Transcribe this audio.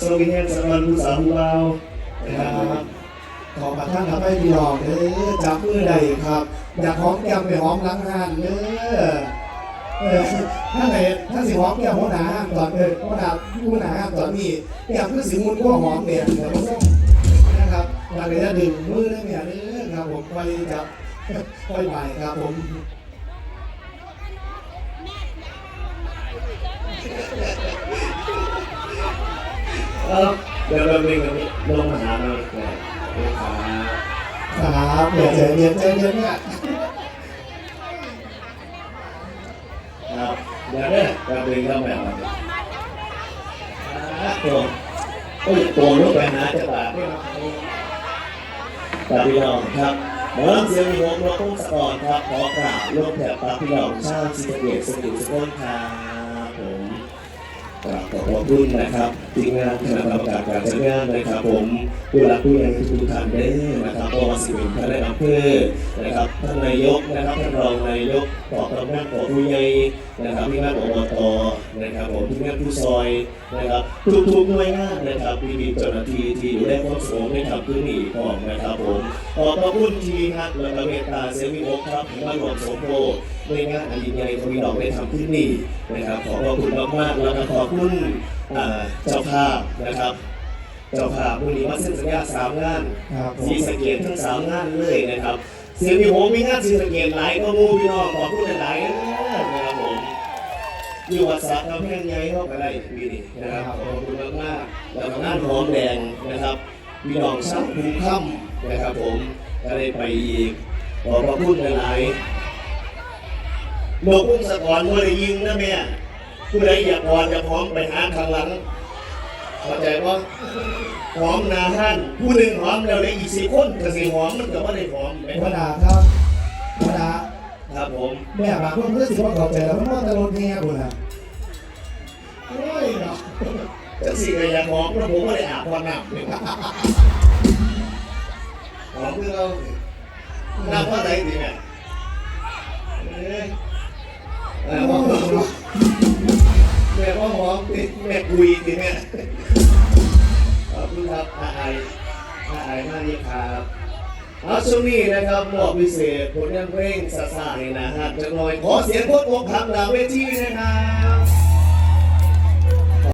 นางผักโซวิเนียนสำหรับผู้สาวผู้เบานะครับบขอมาท่านทำให้พี่น้องเด้อจับมือใดครับ อยากหอมแก้มไปหอมหลังห้านเด้อถ้าไหนถ้าสิหอมแก้มหัวหน้าตอนเออหัวหน้าหัวหน้าตอนนี้แก้มคือสิมุนก็หอมเนี่ยเดี๋ยวผมนะครับอยากจะดึงมือได้เนี่ยเด้อครับผมไปจับไปใหม่ครับผม เออเดี๋ยวเราเรียนกันลงมาหาเราเลยครับครับเดี๋ยวใจอเย็นใจเย็นเนี่ยครับเดี๋ยวเนี่ยเราเรียนกันแบบนี้ตัวโอ้ยตัวลูกไปหาจะบาดตาพี่น้องครับหมอลำเสียงมีวงเราต้องสะก่อนครับขอกราบลูกแถบตาพี่น้องชาวซีเกียรติสกิลสกุลครับ ผมกราบขอบพระคุณนะครับทีมงานคณะกรรมการการจัดงานนะครับผมผู้หลักผู้ใหญ่ทุกท่านได้นะครับก็มาสิบเป็นท่านในอำเภอนะครับท่านนายกนะครับท่านรองนายกต่อกำนันต่อผู้ใหญ่นะครับที่งานอบตนะครับผมที่งานผู้ซอยนะครับทุกๆหน่วยงานนะครับที่มีเจ้าหน้าที่ที่ดูแลความสงบในทำพื้นที่ของนะครับผมขอบพระคุณทีฮักและก็เมตตาเสียงวิมกครับที่มาร่วมสมโภชในงานอันยิ่งใหญ่ที่เราได้ทำที่นี่นะครับขอบพระคุณมากๆแล้วก็ขอบคุณอ่าเจ้าภาพนะครับ เจ้าภาพวันนี้มาเซ็นสัญญาสามงานครับผม สีสะเกตทั้งสามงานเลยนะครับเสียงมีผมมีงานสีสะเกตหลายก็มูพี่น้องขอบคุณหลายๆนะครับผมอยู่วัดสระกำแพงใหญ่เข้าไปได้ปีนี้นะครับขอบคุณมากๆแล้วก็งานหอมแดงนะครับพี่น้องช่างภูค่ำนะครับผมก็ได้ไปอีกขอบพระคุณหลายๆ นกพุ่งสะกอนเมื่อได้ยิงนะแม่ ผู้ใดอยากกอดอยากหอมไปหาข้างหลังเข้าใจว่าหอมหนาท่านผู้หนึ่งหอมแล้วได้อีกสี่คนก็สี่หอมมันก็ไม่ได้หอมไปหัวหน้าครับหัวหน้าครับผมแม่บางคนเพื่อสิว่าเข้าใจแล้วมันว่าจะลดแง่บุญนะโอ้ยเนาะจังสี่ก็อยากหอมแล้วผมก็ได้อาบความน้ำเลยหอมคือเราน้ำว่าไหนดีเนี่ยเลยเออว่าแม่ว่าหอมติ แม่คุยติแม่ขอบคุณครับอาไออาไอมากเลยครับเอาช่วงนี้นะครับหมวกพิเศษผลงานเพลงสาสายนะฮะจะลอยขอเสียงโคตรอกหักหลังเวทีนะครับ